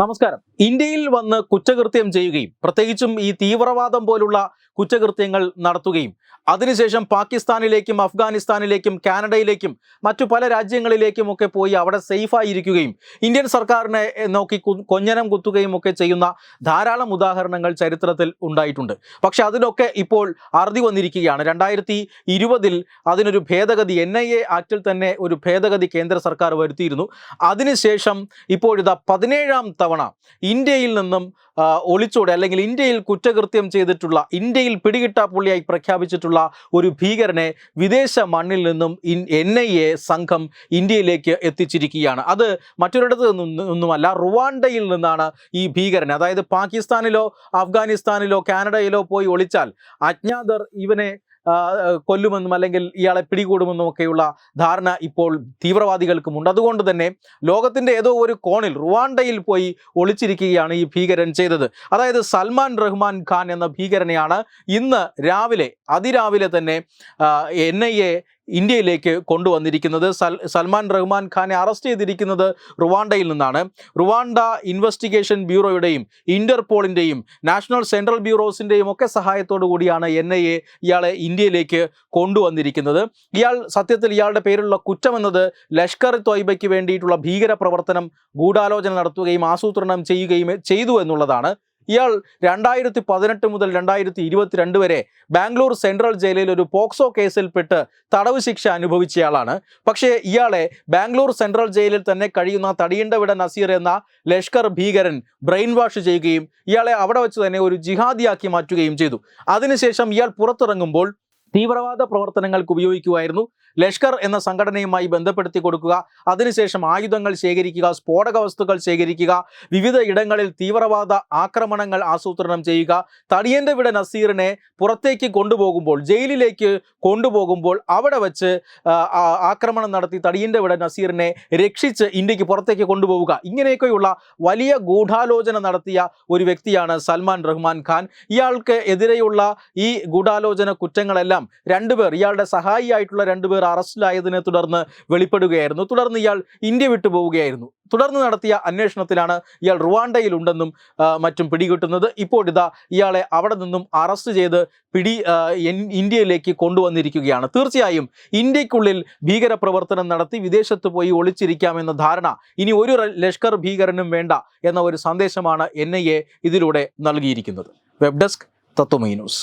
നമസ്കാരം. ഇന്ത്യയിൽ വന്ന് കുറ്റകൃത്യം ചെയ്യുകയും പ്രത്യേകിച്ചും ഈ തീവ്രവാദം പോലുള്ള കുറ്റകൃത്യങ്ങൾ നടത്തുകയും അതിനുശേഷം പാകിസ്ഥാനിലേക്കും അഫ്ഗാനിസ്ഥാനിലേക്കും കാനഡയിലേക്കും മറ്റു പല രാജ്യങ്ങളിലേക്കും ഒക്കെ പോയി അവിടെ സേഫായിരിക്കുകയും ഇന്ത്യൻ സർക്കാരിനെ നോക്കി കൊഞ്ഞനം കുത്തുകയും ഒക്കെ ചെയ്യുന്ന ധാരാളം ഉദാഹരണങ്ങൾ ചരിത്രത്തിൽ ഉണ്ടായിട്ടുണ്ട്. പക്ഷെ അതിനൊക്കെ ഇപ്പോൾ അറുതി വന്നിരിക്കുകയാണ്. രണ്ടായിരത്തി ഇരുപതിൽ അതിനൊരു ഭേദഗതി എൻ ഐ എ ആക്ടിൽ തന്നെ ഒരു ഭേദഗതി കേന്ദ്ര സർക്കാർ വരുത്തിയിരുന്നു. അതിനുശേഷം ഇപ്പോഴിതാ പതിനേഴാം തവണ ഇന്ത്യയിൽ നിന്നും ഒളിച്ചോടെ അല്ലെങ്കിൽ ഇന്ത്യയിൽ കുറ്റകൃത്യം ചെയ്തിട്ടുള്ള ഇന്ത്യയിൽ പിടികിട്ടാപ്പുള്ളിയായി പ്രഖ്യാപിച്ചിട്ടുള്ള ഒരു ഭീകരനെ വിദേശ മണ്ണിൽ നിന്നും എൻ ഐ എ സംഘം ഇന്ത്യയിലേക്ക് എത്തിച്ചിരിക്കുകയാണ്. അത് മറ്റൊരിടത്ത് നിന്നും ഒന്നുമല്ല റുവാണ്ടയിൽ നിന്നാണ് ഈ ഭീകരൻ അതായത് പാകിസ്ഥാനിലോ അഫ്ഗാനിസ്ഥാനിലോ കാനഡയിലോ പോയി ഒളിച്ചാൽ അജ്ഞാതർ ഇവനെ കൊല്ലുമെന്നും അല്ലെങ്കിൽ ഇയാളെ പിടികൂടുമെന്നും ഒക്കെയുള്ള ധാരണ ഇപ്പോൾ തീവ്രവാദികൾക്കുമുണ്ട് അതുകൊണ്ട് തന്നെ ലോകത്തിന്റെ ഏതോ ഒരു കോണിൽ റുവാണ്ടയിൽ പോയി ഒളിച്ചിരിക്കുകയാണ് ഈ ഭീകരൻ ചെയ്തത്. അതായത് സൽമാൻ റഹ്മാൻ ഖാൻ എന്ന ഭീകരനെയാണ് ഇന്ന് രാവിലെ അതിരാവിലെ തന്നെ എൻ ഐ എ ഇന്ത്യയിലേക്ക് കൊണ്ടുവന്നിരിക്കുന്നത്. സൽ സൽമാൻ റഹ്മാൻ ഖാനെ അറസ്റ്റ് ചെയ്തിരിക്കുന്നത് റുവാണ്ടയിൽ നിന്നാണ്. റുവാണ്ട ഇൻവെസ്റ്റിഗേഷൻ ബ്യൂറോയുടെയും ഇന്റർപോളിന്റെയും നാഷണൽ സെൻട്രൽ ബ്യൂറോസിന്റെയും ഒക്കെ സഹായത്തോടു കൂടിയാണ് എൻ ഐ എ ഇയാളെ ഇന്ത്യയിലേക്ക് കൊണ്ടുവന്നിരിക്കുന്നത്. ഇയാൾ സത്യത്തിൽ ഇയാളുടെ പേരിലുള്ള കുറ്റമെന്നത് ലഷ്കർ ത്വയ്ബയ്ക്ക് വേണ്ടിയിട്ടുള്ള ഭീകര പ്രവർത്തനം ഗൂഢാലോചന നടത്തുകയും ആസൂത്രണം ചെയ്യുകയും ചെയ്തു എന്നുള്ളതാണ്. ഇയാൾ രണ്ടായിരത്തി പതിനെട്ട് മുതൽ രണ്ടായിരത്തി ഇരുപത്തിരണ്ട് വരെ ബാംഗ്ലൂർ സെൻട്രൽ ജയിലിൽ ഒരു പോക്സോ കേസിൽപ്പെട്ട് തടവ് ശിക്ഷ അനുഭവിച്ചയാളാണ്. പക്ഷേ ഇയാളെ ബാംഗ്ലൂർ സെൻട്രൽ ജയിലിൽ തന്നെ കഴിയുന്ന തടിയണ്ടവിട നസീർ എന്ന ലഷ്കർ ഭീകരൻ ബ്രെയിൻ വാഷ് ചെയ്യുകയും ഇയാളെ അവിടെ വെച്ച് തന്നെ ഒരു ജിഹാദിയാക്കി മാറ്റുകയും ചെയ്തു. അതിനുശേഷം ഇയാൾ പുറത്തിറങ്ങുമ്പോൾ തീവ്രവാദ പ്രവർത്തനങ്ങൾക്ക് ഉപയോഗിക്കുമായിരുന്നു ലഷ്കർ എന്ന സംഘടനയുമായി ബന്ധപ്പെടുത്തി കൊടുക്കുക. അതിനുശേഷം ആയുധങ്ങൾ ശേഖരിക്കുക സ്ഫോടക വസ്തുക്കൾ ശേഖരിക്കുക വിവിധ ഇടങ്ങളിൽ തീവ്രവാദ ആക്രമണങ്ങൾ ആസൂത്രണം ചെയ്യുക. തടിയന്റെ വിട നസീറിനെ പുറത്തേക്ക് കൊണ്ടുപോകുമ്പോൾ ജയിലിലേക്ക് കൊണ്ടുപോകുമ്പോൾ അവിടെ വെച്ച് ആക്രമണം നടത്തി തടിയന്റെ വിട നസീറിനെ രക്ഷിച്ച് ഇന്ത്യയ്ക്ക് പുറത്തേക്ക് കൊണ്ടുപോവുക. ഇങ്ങനെയൊക്കെയുള്ള വലിയ ഗൂഢാലോചന നടത്തിയ ഒരു വ്യക്തിയാണ് സൽമാൻ റഹ്മാൻ ഖാൻ. ഇയാൾക്ക് എതിരെയുള്ള ഈ ഗൂഢാലോചന കുറ്റങ്ങളെല്ലാം രണ്ടുപേർ ഇയാളുടെ സഹായിയായിട്ടുള്ള രണ്ടുപേർ അറസ്റ്റിലായതിനെ തുടർന്ന് വെളിപ്പെടുകയായിരുന്നു. തുടർന്ന് ഇയാൾ ഇന്ത്യ വിട്ടു പോവുകയായിരുന്നു. തുടർന്ന് നടത്തിയ അന്വേഷണത്തിലാണ് ഇയാൾ റുവാണ്ടയിൽ ഉണ്ടെന്നും മറ്റും പിടികിട്ടുന്നത്. ഇപ്പോൾ ഇതാ ഇയാളെ അവിടെ നിന്നും അറസ്റ്റ് ചെയ്ത് പിടി ഇന്ത്യയിലേക്ക് കൊണ്ടുവന്നിരിക്കുകയാണ്. തീർച്ചയായും ഇന്ത്യക്കുള്ളിൽ ഭീകരപ്രവർത്തനം നടത്തി വിദേശത്ത് പോയി ഒളിച്ചിരിക്കാമെന്ന ധാരണ ഇനി ഒരു ലഷ്കർ ഭീകരനും വേണ്ട എന്ന ഒരു സന്ദേശമാണ് എൻ ഐ എ ഇതിലൂടെ നൽകിയിരിക്കുന്നത്. Web desk Tatwamayi news.